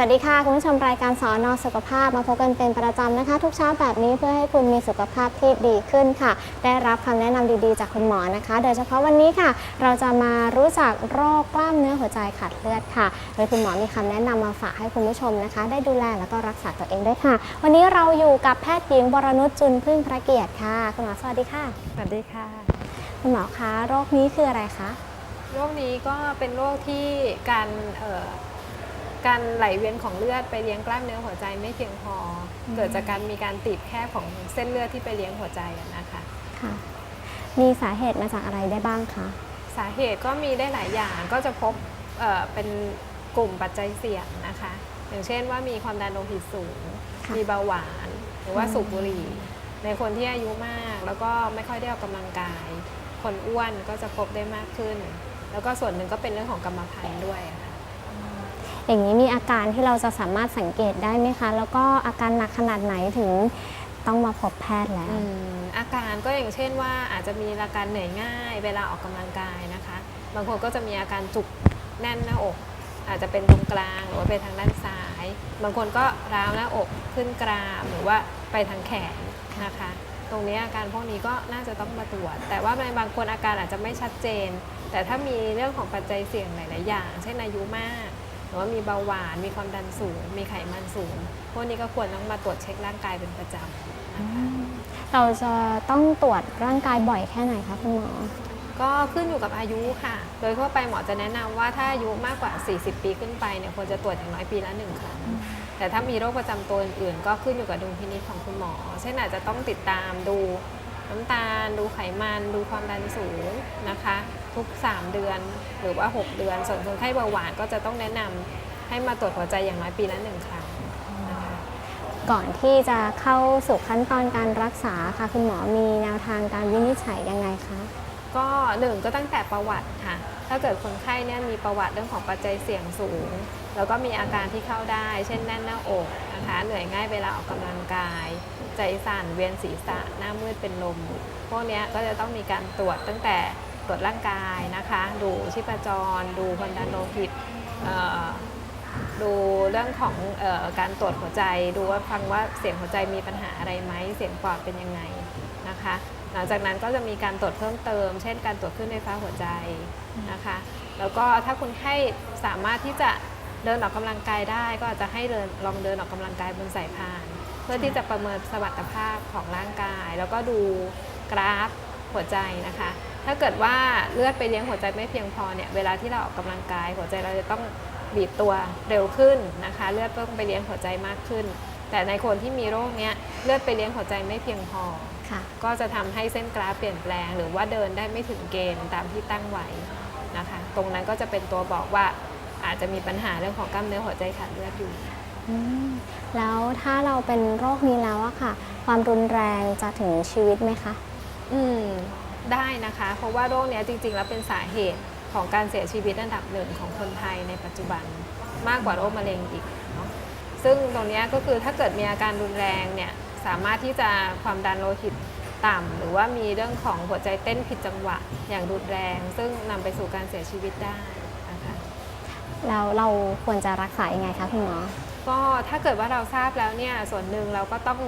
วัสดีค่ะ คุณผู้ชมรายการสอนอสุขภาพมาพบกันเป็นประจำนะคะ ทุกเช้าแบบนี้เพื่อให้คุณมีสุขภาพที่ดีขึ้นค่ะ ได้รับคำแนะนำดีๆ จากคุณหมอนะคะ โดยเฉพาะวันนี้ค่ะ เราจะมารู้จักโรคกล้ามเนื้อหัวใจขาดเลือดค่ะโดยคุณหมอมีคำแนะนำมาฝากให้คุณผู้ชมนะคะ ได้ดูแลแล้วก็รักษาตัวเองด้วยค่ะ วันนี้เราอยู่กับแพทย์หญิงบรนุชจุนพึ่งพระเกียรติค่ะคุณหมอสวัสดีค่ะสวัสดีค่ะ คุณหมอคะโรคนี้คืออะไรคะโรคนี้ก็เป็นโรคที่การเอ่อ การไหลเวียนของเลือดไปเลี้ยงกล้ามเนื้อหัวใจไม่เพียงพออมเกิดจากการมีการตีบแคบของเส้นเลือดที่ไปเลี้ยงหัวใจอะนะคะค่ะ มีสาเหตุมาจากอะไรได้บ้างคะสาเหตุก็มีได้หลายอย่างก็จะพบเอ่อเป็นกลุ่มปัจจัยเสี่ยงนะคะ อย่างเช่นว่ามีความดันโลหิตสูงค่ะมีเบาหวาน หรือว่าอืมสูบบุหรี่ ในคนที่อายุมากแล้วก็ไม่ค่อยได้ออกกำลังกาย คนอ้วนก็จะพบได้มากขึ้น แล้วก็ส่วนหนึ่งก็เป็นเรื่องของกรรมพันธุ์ด้วยอะค่ะ อย่างนี้มีอาการที่เราจะสามารถสังเกตได้ไหมคะ แล้วก็อาการหนักขนาดไหนถึงต้องมาพบแพทย์แล้วออาการก็อย่างเช่นว่าอาจจะมีอาการเหนื่อยง่าย เวลาออกกำลังกายนะคะ บางคนก็จะมีอาการจุกแน่นหน้าอก อาจจะเป็นตรงกลางหรือว่าไปทางด้านซ้าย บางคนก็ร้าวหน้าอกขึ้นกรามหรือว่าไปทางแขนนะคะ ตรงนี้อาการพวกนี้ก็น่าจะต้องมาตรวจ แต่ว่าในบางคนอาการอาจจะไม่ชัดเจน แต่ถ้ามีเรื่องของปัจจัยเสี่ยงหลาย ๆ อย่าง เช่นอายุมาก รือว่ามีเบาหวาน มีความดันสูง มีไขมันสูง พวกนี้ก็ควรต้องมาตรวจเช็คร่างกายเป็นประจำนะคะ เราจะต้องตรวจร่างกายบ่อยแค่ไหนคะคุณหมอ ก็ขึ้นอยู่กับอายุค่ะ โดยทั่วไปหมอจะแนะนำว่าถ้าอายุมากกว่า 40 ปีขึ้นไปเนี่ยควรจะตรวจอย่างน้อยปีละหนึ่งครั้ง แต่ถ้ามีโรคประจำตัวอื่นๆ ก็ขึ้นอยู่กับดุลพินิจของคุณหมอ เช่นอาจจะต้องติดตามดู น้ำตาล ดูไขมัน ดูความดันสูงนะคะ ทุก 3 เดือนหรือว่า 6 เดือน ส่วนคนไข้เบาหวานก็จะต้องแนะนำให้มาตรวจหัวใจอย่างน้อยปีละหนึ่งครั้งนะคะก่อนที่จะเข้าสู่ขั้นตอนการรักษาค่ะคุณหมอมีแนวทางการวินิจฉัยยังไงคะ ก็หนึ่งก็ตั้งแต่ประวัติค่ะ ถ้าเกิดคนไข้เนี่ยมีประวัติเรื่องของปัจจัยเสี่ยงสูง แล้วก็มีอาการที่เข้าได้ เช่นแน่นหน้าอกนะคะเหนื่อยง่ายเวลาออกกำลังกาย ใจสั่นเวียนศีรษะหน้ามืดเป็นลม พวกนี้ก็จะต้องมีการตรวจตั้งแต่ตรวจร่างกายนะคะ ดูชีพจร ดูความดันโลหิตดูเรื่องของออการตรวจหัวใจ ดูว่าฟังว่าเสียงหัวใจมีปัญหาอะไรไหมเสียงปอดเป็นยังไงนะคะ หลังจากนั้นก็จะมีการตรวจเพิ่มเติม เช่น การตรวจขึ้นไฟฟ้าหัวใจนะคะ แล้วก็ถ้าคนไข้สามารถที่จะเดินออกกำลังกายได้ ก็อาจจะให้เดินลองเดินออกกำลังกายบนสายพาน เพื่อที่จะประเมินสมรรถภาพของร่างกาย แล้วก็ดูกราฟหัวใจนะคะ ถ้าเกิดว่าเลือดไปเลี้ยงหัวใจไม่เพียงพอเนี่ยเวลาที่เราออกกำลังกาย หัวใจเราจะต้องบีบตัวเร็วขึ้นนะคะ เลือดต้องไปเลี้ยงหัวใจมากขึ้น แต่ในคนที่มีโรคเนี้ยเลือดไปเลี้ยงหัวใจไม่เพียงพอ ค่ะ ก็จะทำให้เส้นกราฟเปลี่ยนแปลง หรือว่าเดินได้ไม่ถึงเกณฑ์ตามที่ตั้งไว้นะคะ ตรงนั้นก็จะเป็นตัวบอกว่าอาจจะมีปัญหาเรื่องของกล้ามเนื้อหัวใจขาดเลือดอยู่ อืมแล้วถ้าเราเป็นโรคนี้แล้วอะค่ะ ความรุนแรงจะถึงชีวิตไหมคะ อืมได้นะคะ เพราะว่าโรคเนี้ยจริงๆ แล้วเป็นสาเหตุของการเสียชีวิตอันดับหนึ่งของคนไทยในปัจจุบันมากกว่าโรคมะเร็งอีกเนาะซึ่งตรงเนี้ยก็คือถ้าเกิดมีอาการรุนแรงเนี่ย สามารถที่จะความดันโลหิตต่ำหรือว่ามีเรื่องของหัวใจเต้นผิดจังหวะอย่างรุนแรง ซึ่งนำไปสู่การเสียชีวิตได้นะคะแล้วเราควรจะรักษายังไงคะคุณหมอ ก็ถ้าเกิดว่าเราทราบแล้วเนี่ยส่วนหนึ่งเราก็ต้อง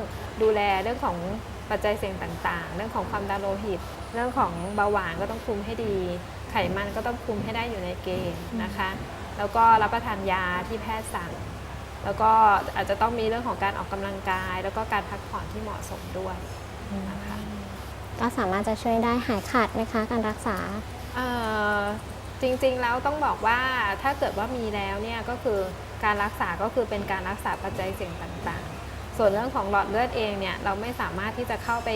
ดูแลเรื่องของปัจจัยเสี่ยงต่างๆ เรื่องของความดันโลหิต เรื่องของเบาหวานก็ต้องคุมให้ดี ไขมันก็ต้องคุมให้ได้อยู่ในเกณฑ์นะคะ แล้วก็รับประทานยาที่แพทย์สั่ง แล้วก็อาจจะต้องมีเรื่องของการออกกำลังกาย แล้วก็การพักผ่อนที่เหมาะสมด้วยนะคะก็สามารถจะช่วยได้หายขาดไหมคะการรักษา เอ่อจริงๆแล้วต้องบอกว่าถ้าเกิดว่ามีแล้วเนี่ยก็คือการรักษาก็คือเป็นการรักษาปัจจัยเสี่ยงต่างๆ ส่วนเรื่องของหลอดเลือดเองเนี่ยเราไม่สามารถที่จะเข้าไป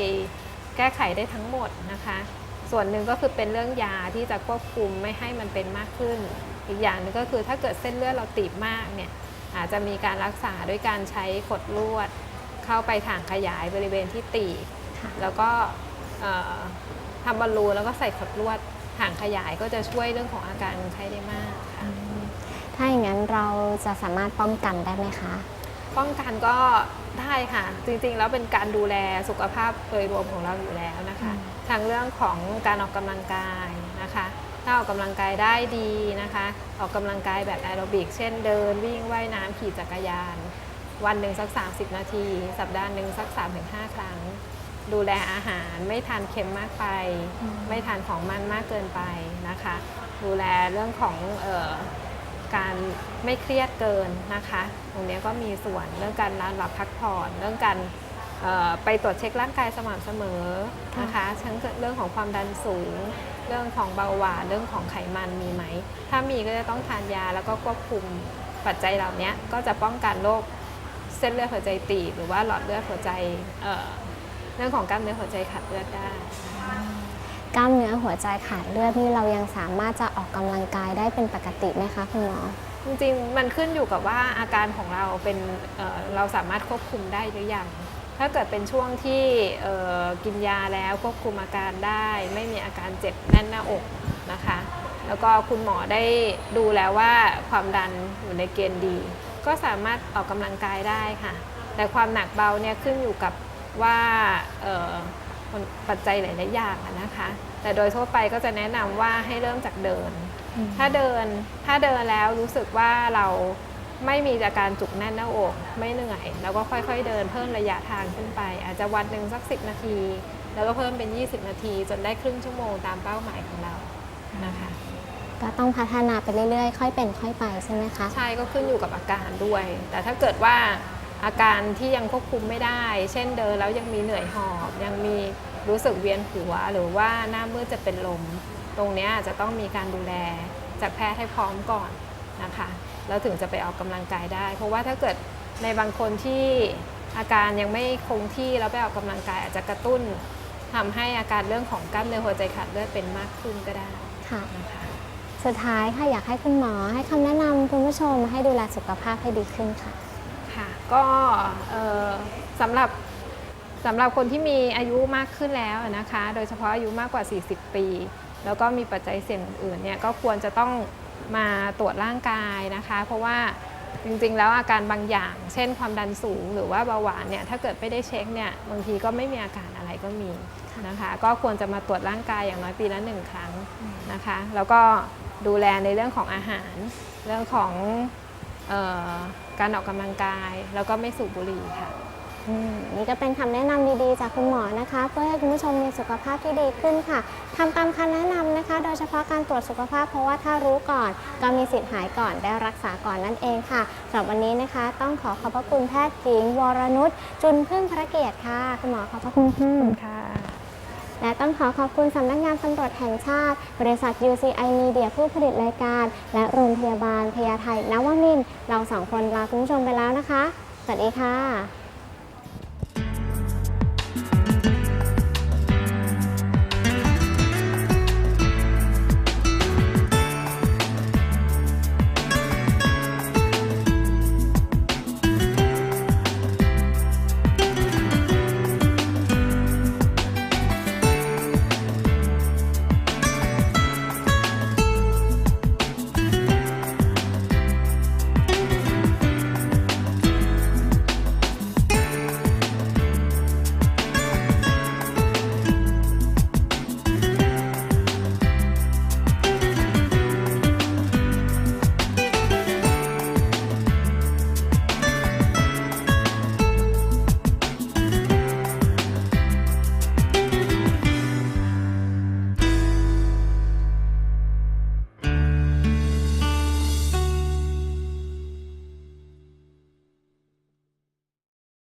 แก้ไขได้ทั้งหมดนะคะ ส่วนหนึ่งก็คือเป็นเรื่องยาที่จะควบคุมไม่ให้มันเป็นมากขึ้น อีกอย่างหนึงก็คือถ้าเกิดเส้นเลือดเราตีบมากเนี่ย อาจจะมีการรักษาด้วยการใช้ขดลวด เข้าไปถ่างขยายบริเวณที่ตีบค่ะแล้วก็เอ่อทำบอลลูนแล้วก็ใส่ขดลวดห่างขยายก็จะช่วยเรื่องของอาการคนไข้ได้มากค่ะถ้าอย่างนั้นเราจะสามารถป้องกันได้ไหมคะ ป้องกันก็ได้ค่ะ จริงๆ แล้วเป็นการดูแลสุขภาพโดยรวมของเราอยู่แล้วนะคะอืมทางเรื่องของการออกกำลังกายนะคะ ถ้าออกกำลังกายได้ดีนะคะ ออกกำลังกายแบบแอโรบิก เช่นเดินวิ่งว่ายน้ำขี่จักรยาน วันหนึ่งสัก 30 นาที สัปดาห์หนึ่งสัก 3-5 ครั้ง ดูแลอาหารไม่ทานเค็มมากไป ไม่ทานของมันมากเกินไปนะคะ ดูแลเรื่องของออการไม่เครียดเกินนะคะ ตรงนี้ก็มีส่วนเรื่องการนอนหลับพักผ่อนเรื่องการไปตรวจเช็คร่างกายสม่ำเสมอนะคะทั้งเรื่องของความดันสูง เรื่องของเบาหวานเรื่องของไขมันมีไหม ถ้ามีก็จะต้องทานยาแล้วก็ควบคุมปัจจัยเหล่านี้ก็จะป้องกันโรคเส้นเลือดหัวใจตีบหรือว่าหลอดเลือดหัวใจเอ่อเรื่องของกล้ามเนื้อหัวใจขาดเลือดได้ กล้ามเนื้อหัวใจขาดเลือดนี่เรายังสามารถจะออกกำลังกายได้เป็นปกติไหมคะคุณหมอจริงๆมันขึ้นอยู่กับว่าอาการของเราเป็นเอ่อเราสามารถควบคุมได้หรือยัง ถ้าเกิดเป็นช่วงที่เอ่อกินยาแล้วควบคุมอาการได้ ไม่มีอาการเจ็บแน่นหน้าอกนะคะ แล้วก็คุณหมอได้ดูแล้วว่าความดันอยู่ในเกณฑ์ดี ก็สามารถออกกำลังกายได้ค่ะ แต่ความหนักเบาเนี่ยขึ้นอยู่กับว่าเอ่อปัจจัยหลายๆอย่างอะนะคะ แต่โดยทั่วไปก็จะแนะนำว่าให้เริ่มจากเดิน ถ้าเดินถ้าเดินแล้วรู้สึกว่าเรา ไม่มีอาการจุกแน่นหน้าอกไม่เหนื่อย แล้วก็ค่อยๆเดินเพิ่มระยะทางขึ้นไป อาจจะวันหนึ่งสัก 10 นาที แล้วก็เพิ่มเป็น 20 นาที จนได้ครึ่งชั่วโมงตามเป้าหมายของเรานะคะ ก็ต้องพัฒนาไปเรื่อยๆ ค่อยเป็นค่อยไปใช่ไหมคะใช่ก็ขึ้นอยู่กับอาการด้วย แต่ถ้าเกิดว่าอาการที่ยังควบคุมไม่ได้ เช่นเดินแล้วยังมีเหนื่อยหอบยังมีรู้สึกเวียนหัว หรือว่าหน้ามืดจะเป็นลม ตรงเนี้ยจะต้องมีการดูแลจากแพทย์ให้พร้อมก่อนนะคะ แล้วถึงจะไปออกกำลังกายได้ เพราะว่าถ้าเกิดในบางคนที่อาการยังไม่คงที่แล้วไปออกกำลังกายอาจจะกระตุ้นทำให้อาการเรื่องของกล้ามเนื้อหัวใจขาดเลือดเป็นมากขึ้นก็ได้ค่ะนะคะสุดท้ายค่ะอยากให้คุณหมอให้คำแนะนำคุณผู้ชมให้ดูแลสุขภาพให้ดีขึ้นค่ะค่ะก็เอ่อสำหรับสำหรับคนที่มีอายุมากขึ้นแล้วนะคะ โดยเฉพาะอายุมากกว่า 40 ปี แล้วก็มีปัจจัยเสี่ยงอื่นๆเนี่ยก็ควรจะต้อง มาตรวจร่างกายนะคะ เพราะว่าจริงๆ แล้วอาการบางอย่าง เช่นความดันสูงหรือว่าเบาหวานเนี่ยถ้าเกิดไม่ได้เช็คเนี่ยบางทีก็ไม่มีอาการอะไรก็มีนะคะ ก็ควรจะมาตรวจร่างกายอย่างน้อยปีละหนึ่งครั้งนะคะ แล้วก็ดูแลในเรื่องของอาหาร เรื่องของออการออกกำลังกาย แล้วก็ไม่สูบบุหรี่ค่ะ นี่ก็เป็นคำแนะนำดีๆ จากคุณหมอนะคะ เพื่อให้คุณผู้ชมมีสุขภาพที่ดีขึ้นค่ะทำตามคำแนะนำนะคะ โดยเฉพาะการตรวจสุขภาพเพราะว่าถ้ารู้ก่อนก็มีสิทธิ์หายก่อนได้รักษาก่อนนั่นเองค่ะสำหรับวันนี้นะคะ ต้องขอขอบพระคุณแพทย์หญิงวรนุชจุนพึ่งพระเกียรติค่ะ คุณหมอขอบพระคุณค่ะค่ะและต้องขอขอบคุณสำนักงานตำรวจแห่งชาติ บริษัท UCI Media ผู้ผลิตรายการ และโรงพยาบาลพญาไทนวมินทร์เราสองคนลาคุณผู้ชมไปแล้วนะคะสวัสดีค่ะ